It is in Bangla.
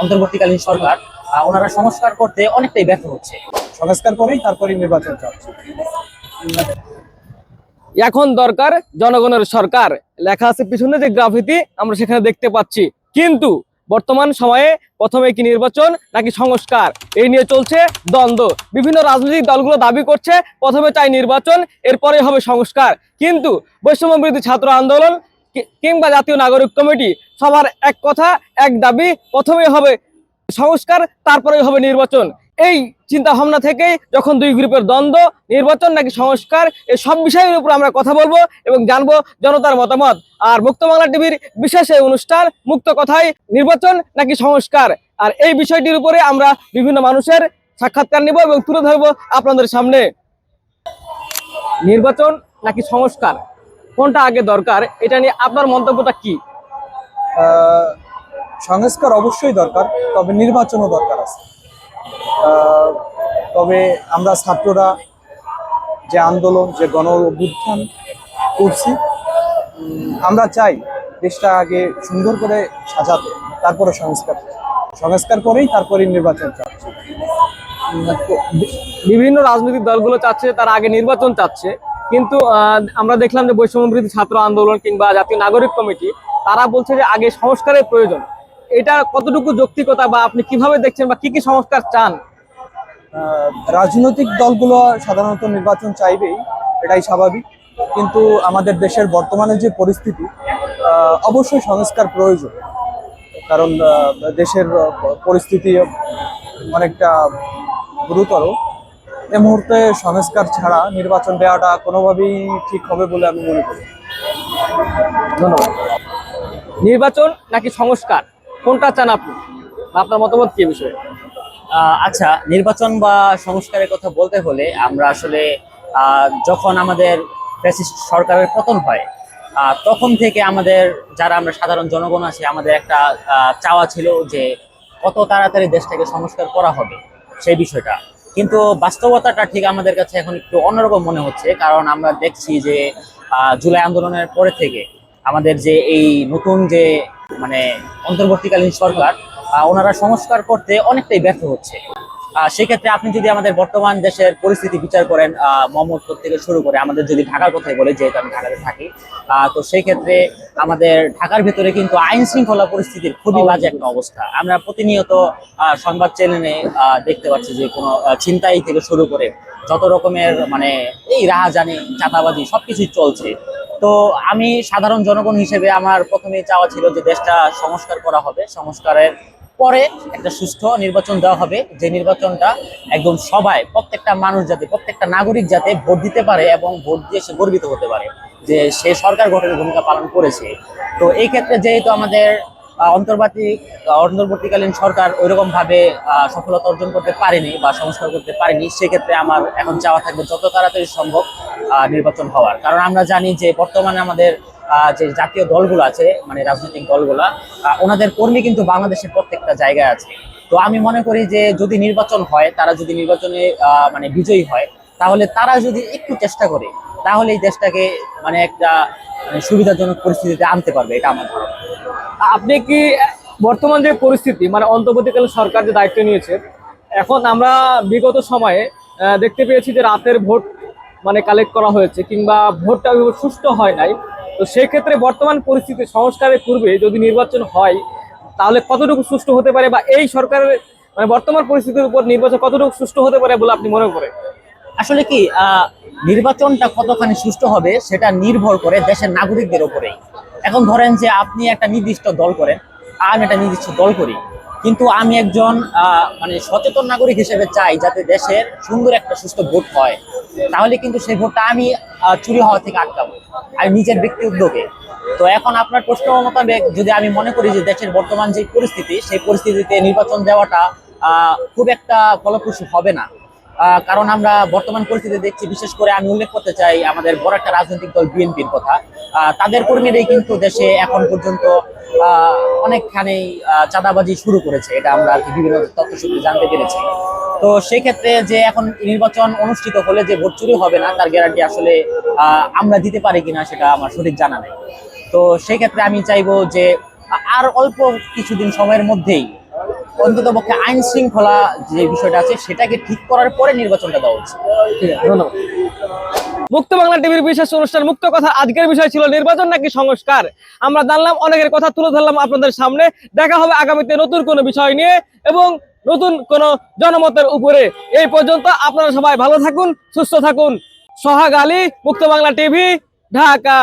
অন্তর্বর্তীকালীন সরকার ওনারা সংস্কার করতে অনেকটাই ব্যর্থ হচ্ছে। সংস্কার করেই তারপরে নির্বাচন এখন দরকার জনগণের সরকার। লেখা আছে পিছনে যে গ্রাফিতি আমরা সেখানে দেখতে পাচ্ছি। কিন্তু বর্তমান সময়ে প্রথমে কি নির্বাচন নাকি সংস্কার? এই নিয়ে চলছে দ্বন্দ্ব। বিভিন্ন রাজনৈতিক দলগুলো দাবি করছে প্রথমে চাই নির্বাচন এরপরে হবে সংস্কার। কিন্তু বৈষম্য বিরোধী ছাত্র আন্দোলন কিংবা জাতীয় নাগরিক কমিটি সবার এক কথা, এক দাবি প্রথমে হবে সংস্কার, তারপরেই হবে নির্বাচন। এই চিন্তা ভাবনা থেকেই যখন দুই গ্রুপের দ্বন্দ্ব, নির্বাচন নাকি সংস্কার এই সব বিষয়ের উপর আমরা কথা বলব এবং জানব জনতার মতামত। আর মুক্ত বাংলা টিভির বিশেষ এই অনুষ্ঠান, মুক্ত কথায় নির্বাচন নাকি সংস্কার? আর এই বিষয়টির উপরে আমরা বিভিন্ন মানুষের সাক্ষাৎকার নিব এবং তুলে ধরবো আপনাদের সামনে। নির্বাচন নাকি সংস্কার? কোনটা আগে দরকার? এটা নিয়ে আপনার মন্তব্যটা কি? সংস্কার অবশ্যই দরকার তবে নির্বাচনও দরকার আছে। তবে আমরা ছাত্ররা যে আন্দোলন যে গণ অভ্যুত্থান করছি আমরা চাই দেশটা আগে সুন্দর করে সাজাতে তারপরে সংস্কার। সংস্কার করেই তারপরে নির্বাচন চাচ্ছে। বিভিন্ন রাজনৈতিক দলগুলো চাচ্ছে তার আগে নির্বাচন চাচ্ছে। কিন্তু আমরা দেখলাম যে বৈষম্য বিরোধী ছাত্র আন্দোলন কিংবা জাতীয় নাগরিক কমিটি, তারা বলছে যে আগে সংস্কারের প্রয়োজন। এটা কতটুকু যৌক্তিকতা বা আপনি কীভাবে দেখছেন বা কি কি সংস্কার চান? রাজনৈতিক দলগুলো সাধারণত নির্বাচন চাইবেই, এটাই স্বাভাবিক। কিন্তু আমাদের দেশের বর্তমানে যে পরিস্থিতি অবশ্যই সংস্কার প্রয়োজন। কারণ দেশের পরিস্থিতি অনেকটা গুরুতর। এ মুহূর্তে সংস্কার ছাড়া নির্বাচন দেওয়াটা কোনোভাবেই ঠিক হবে বলে আমি মনে করি। ধন্যবাদ। নির্বাচন নাকি সংস্কার? কোনটা চান আপনি? আপনার মতামত কি বিষয়ে? আহ, আচ্ছা নির্বাচন বা সংস্কারের কথা বলতে হলে আমরা আসলে আহ, যখন আমাদের ফ্যাসিস্ট সরকারের পতন হয় আহ, তখন থেকে আমাদের যারা আমরা সাধারণ জনগণ আছি আমাদের একটা আহ, চাওয়া ছিল যে কত তাড়াতাড়ি দেশটাকে সংস্কার করা হবে সেই বিষয়টা। কিন্তু বাস্তবতাটা ঠিক আমাদের কাছে এখন একটু অন্যরকম মনে হচ্ছে, কারণ আমরা দেখছি যে জুলাই আন্দোলনের পরে থেকে আমাদের যে এই নতুন যে মানে অন্তর্বর্তীকালীন সরকার ওনারা সংস্কার করতে অনেকটাই ব্যর্থ হচ্ছে। সেক্ষেত্রে আপনি যদি আমাদের বর্তমান দেশের পরিস্থিতি বিচার করেন মোহাম্মদপুর থেকে শুরু করে আমাদের যদি ঢাকার কথাই বলে যেহেতু আমি ঢাকাতে থাকি তো সেই ক্ষেত্রে আমাদের ঢাকার ভেতরে কিন্তু আইন শৃঙ্খলা পরিস্থিতির খুবই বাজে একটা অবস্থা। আমরা প্রতিনিয়ত সংবাদ চ্যানেলে আহ, দেখতে পাচ্ছি যে কোনো আহ, ছিনতাই থেকে শুরু করে যত রকমের মানে এই রাহাজানি চাঁদাবাজি সবকিছুই চলছে। তো আমি সাধারণ জনগণ হিসেবে আমার প্রথমেই চাওয়া ছিল যে দেশটা সংস্কার করা হবে। সংস্কারের পরে একটা সুষ্ঠু নির্বাচন দেওয়া হবে। যে নির্বাচনটা একদম সবাই প্রত্যেকটা মানুষ যাতে প্রত্যেকটা নাগরিক যাতে ভোট দিতে পারে এবং ভোট দিয়ে সে গর্বিত হতে পারে যে সে সরকার গঠনের ভূমিকা পালন করেছে। তো এই ক্ষেত্রে যেহেতু আমাদের আহ, অন্তর্বর্তীকালীন সরকার ওইরকম ভাবে আহ, সফলতা অর্জন করতে পারেনি বা সংস্কার করতে পারেনি সেক্ষেত্রে আমার এখন চাওয়া থাকবে যত তাড়াতাড়ি সম্ভব নির্বাচন হওয়ার। কারণ আমরা জানি যে বর্তমানে আমাদের যে জাতীয় দলগুলো আছে মানে রাজনৈতিক দলগুলা ওনাদের কর্মী কিন্তু বাংলাদেশের প্রত্যেকটা জায়গায় আছে। তো আমি মনে করি যে যদি নির্বাচন হয়, তারা যদি নির্বাচনে মানে বিজয়ী হয়, তাহলে তারা যদি একটু চেষ্টা করে, তাহলে এই দেশটাকে মানে একটা মানে সুবিধাজনক পরিস্থিতিতে আনতে পারবে, এটা আমার আপনি কি বর্তমান যে পরিস্থিতি মানে অন্তর্বর্তীকালীন সরকার যে দায়িত্ব নিয়েছে, এখন আমরা বিগত সময়ে দেখতে পেয়েছি যে রাতের ভোট মানে কালেক্ট করা হয়েছে, কিংবা ভোটটা সুষ্ঠু হয় নাই। তো সেক্ষেত্রে বর্তমান পরিস্থিতি, সংস্কারের পূর্বে যদি নির্বাচন হয়, তাহলে কতটুকু সুষ্ঠু হতে পারে বা এই সরকারের মানে বর্তমান পরিস্থিতির উপর নির্বাচন কতটুকু সুষ্ঠু হতে পারে বলে আপনি মনে করেন? আসলে কি নির্বাচনটা কতখানি সুষ্ঠু হবে সেটা নির্ভর করে দেশের নাগরিকদের উপরেই। এখন ধরেন যে আপনি একটা নির্দিষ্ট দল করেন, আমি একটা নির্দিষ্ট দল করি। কিন্তু আমি একজন মানে সচেতন নাগরিক হিসেবে চাই যাতে দেশের সুন্দর একটা সুস্থ ভোট হয়। তাহলে কিন্তু সেই ভোটটা আমি চুরি হওয়া থেকে আটকাবো। আমি নিজের ব্যক্তি উদ্যোগে। তো এখন আপনার প্রশ্ন মোতাবেক যদি আমি মনে করি যে দেশের বর্তমান যে পরিস্থিতি, সেই পরিস্থিতিতে নির্বাচন দেওয়াটা খুব একটা ফলপ্রসূ হবে না। কারণ আমরা বর্তমান পরিস্থিতি দেখছি, বিশেষ করে আমি উল্লেখ করতে চাই আমাদের বড় একটা রাজনৈতিক দল বিএনপির কথা। তাদের কর্মীরাই কিন্তু দেশে এখন পর্যন্ত অনেকখানি চাঁদাবাজি শুরু করেছে। এটা আমরা আর কি বিভিন্ন তথ্য সূত্রে জানতে পেরেছি। তো সেই ক্ষেত্রে যে এখন নির্বাচন অনুষ্ঠিত হলে যে ভোট চুরি হবে না, তার গ্যারান্টি আসলে আমরা দিতে পারি কিনা সেটা আমার সঠিক জানা নেই। তো সেই ক্ষেত্রে আমি চাইব যে, আর অল্প কিছুদিন সময়ের মধ্যেই অন্তত পক্ষে আইন শৃঙ্খলা যে বিষয়টা আছে, সেটাকে ঠিক করার পরে নির্বাচনটা দেওয়া উচিত। ধন্যবাদ। মুক্ত বাংলা টিভির বিশেষ অনুষ্ঠান, মুক্ত কথা আজকের বিষয় ছিল নির্বাচন নাকি সংস্কার? আমরা জানলাম, অনেকের কথা তুলে ধরলাম আপনাদের সামনে। দেখা হবে আগামীতে নতুন কোনো বিষয় নিয়ে। এবং নতুন কোন জনমতের উপরে। এই পর্যন্ত আপনারা সবাই ভালো থাকুন, সুস্থ থাকুন। সোহাগ আলী, মুক্ত বাংলা টিভি, ঢাকা।